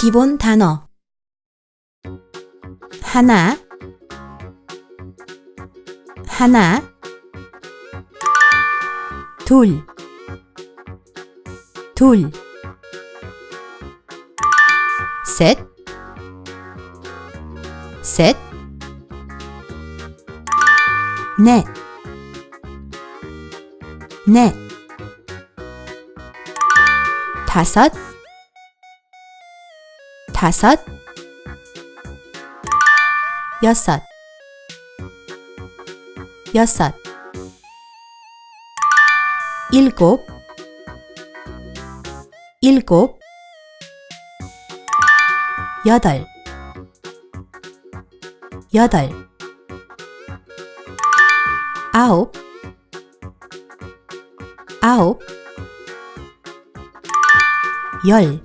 기본 단어. 하나. 하나. 둘. 둘, 셋, 셋, 넷, 넷, 다섯, 다섯, 여섯, 여섯, 일곱, 일곱, 여덟, 여덟, 아홉, 아홉, 열,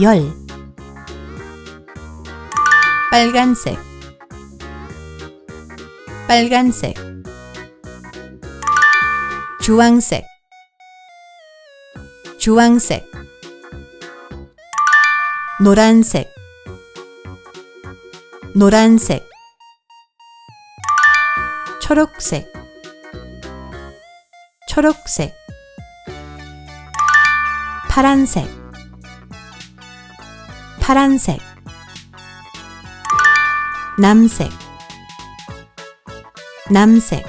열, 빨간색, 빨간색, 주황색, 주황색, 노란색, 노란색, 초록색, 초록색, 파란색, 파란색, 남색, 남색,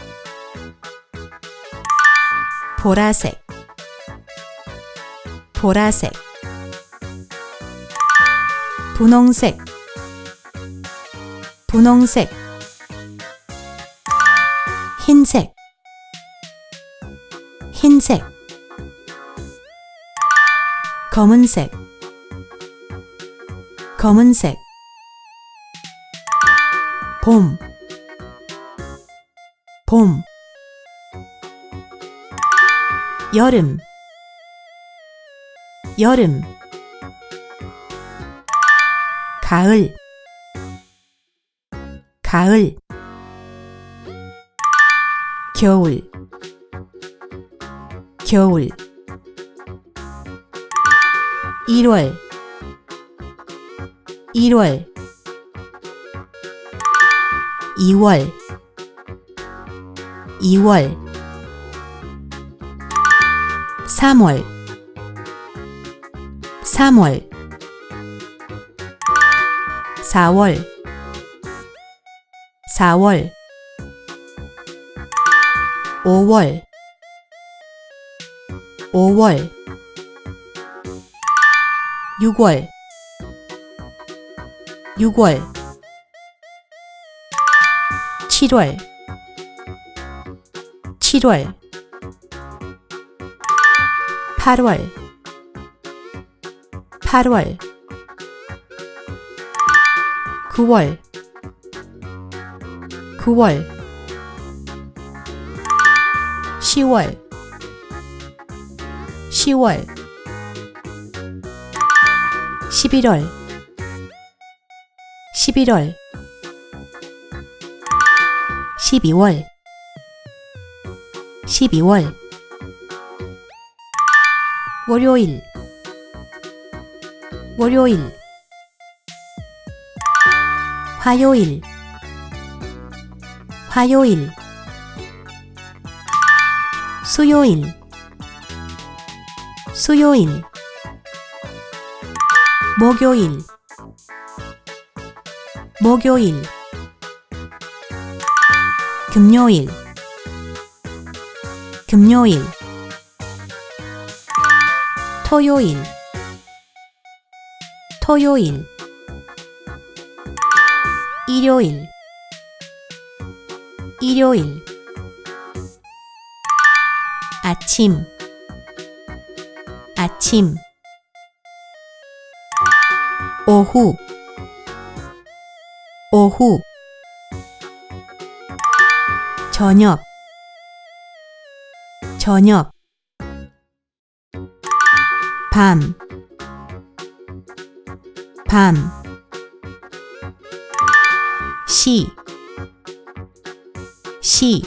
보라색, 보라색, 분홍색, 분홍색, 흰색, 흰색, 검은색, 검은색, 봄, 봄, 여름, 여름, 가을, 가을, 겨울, 겨울, 1월, 1월, 2월, 2월, 3월, 3월, 4월, 4월, 5월, 5월, 6월, 6월, 7월, 7월, 8월, 8월, 9월, 9월, 10월, 10월, 11월, 11월, 12월, 12월, 월요일, 월요일, 화요일, 화요일, 수요일, 수요일, 목요일, 목요일, 금요일, 금요일, 토요일, 토요일, 일요일, 일요일, 아침, 아침, 오후, 오후, 저녁, 저녁, 밤, 밤, 시, 시,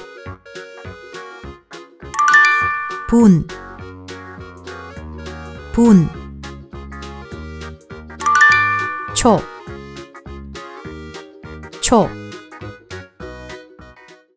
분, 분, 초, 초,